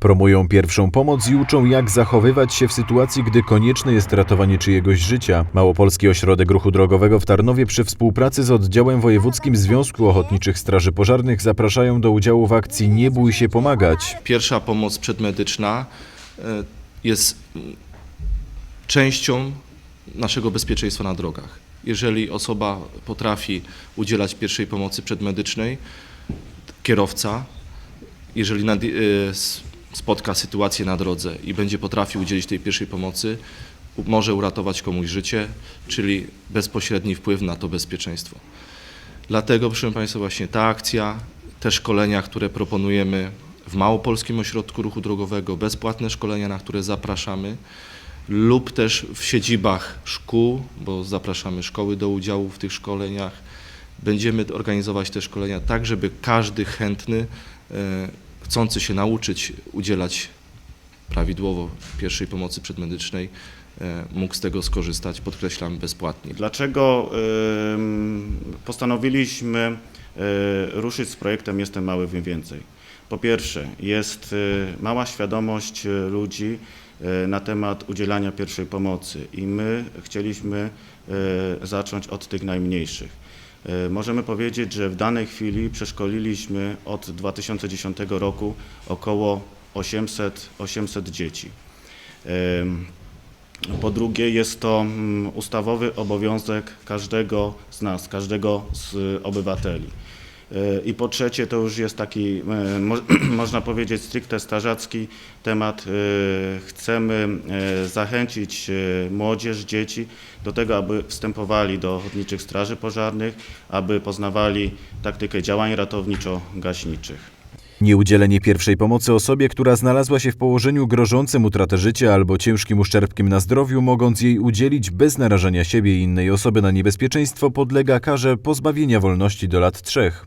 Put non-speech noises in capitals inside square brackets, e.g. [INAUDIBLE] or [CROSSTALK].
Promują pierwszą pomoc i uczą, jak zachowywać się w sytuacji, gdy konieczne jest ratowanie czyjegoś życia. Małopolski Ośrodek Ruchu Drogowego w Tarnowie przy współpracy z oddziałem wojewódzkim Związku Ochotniczych Straży Pożarnych zapraszają do udziału w akcji Nie bój się pomagać. Pierwsza pomoc przedmedyczna e, jest częścią naszego bezpieczeństwa na drogach. Jeżeli osoba potrafi udzielać pierwszej pomocy przedmedycznej, kierowca, jeżeli nad, e, spotka sytuację na drodze i będzie potrafił udzielić tej pierwszej pomocy, może uratować komuś życie, czyli bezpośredni wpływ na to bezpieczeństwo. Dlatego, proszę Państwa, właśnie ta akcja, te szkolenia, które proponujemy w Małopolskim Ośrodku Ruchu Drogowego, bezpłatne szkolenia, na które zapraszamy, lub też w siedzibach szkół, bo zapraszamy szkoły do udziału w tych szkoleniach. Będziemy organizować te szkolenia tak, żeby każdy chętny, e, chcący się nauczyć udzielać prawidłowo pierwszej pomocy przedmedycznej, e, mógł z tego skorzystać, podkreślam, bezpłatnie. Dlaczego postanowiliśmy y, ruszyć z projektem Jestem Mały, Wiem Więcej? Po pierwsze, jest y, mała świadomość ludzi na temat udzielania pierwszej pomocy i my chcieliśmy zacząć od tych najmniejszych. Y, Możemy powiedzieć, że w danej chwili przeszkoliliśmy od 2010 roku około 800, 800 dzieci. Po drugie, jest to mm, ustawowy obowiązek każdego z nas, każdego z obywateli. I po trzecie, to już jest taki, y, mo- [CLEARS THROAT] można powiedzieć, stricte strażacki temat. Y, Chcemy y, zachęcić młodzież, dzieci do tego, aby wstępowali do ochotniczych straży pożarnych, aby poznawali taktykę działań ratowniczo-gaśniczych. Nieudzielenie pierwszej pomocy osobie, która znalazła się w położeniu grożącym utratę życia albo ciężkim uszczerbkiem na zdrowiu, mogąc jej udzielić bez narażenia siebie i innej osoby na niebezpieczeństwo, podlega karze pozbawienia wolności do lat trzech.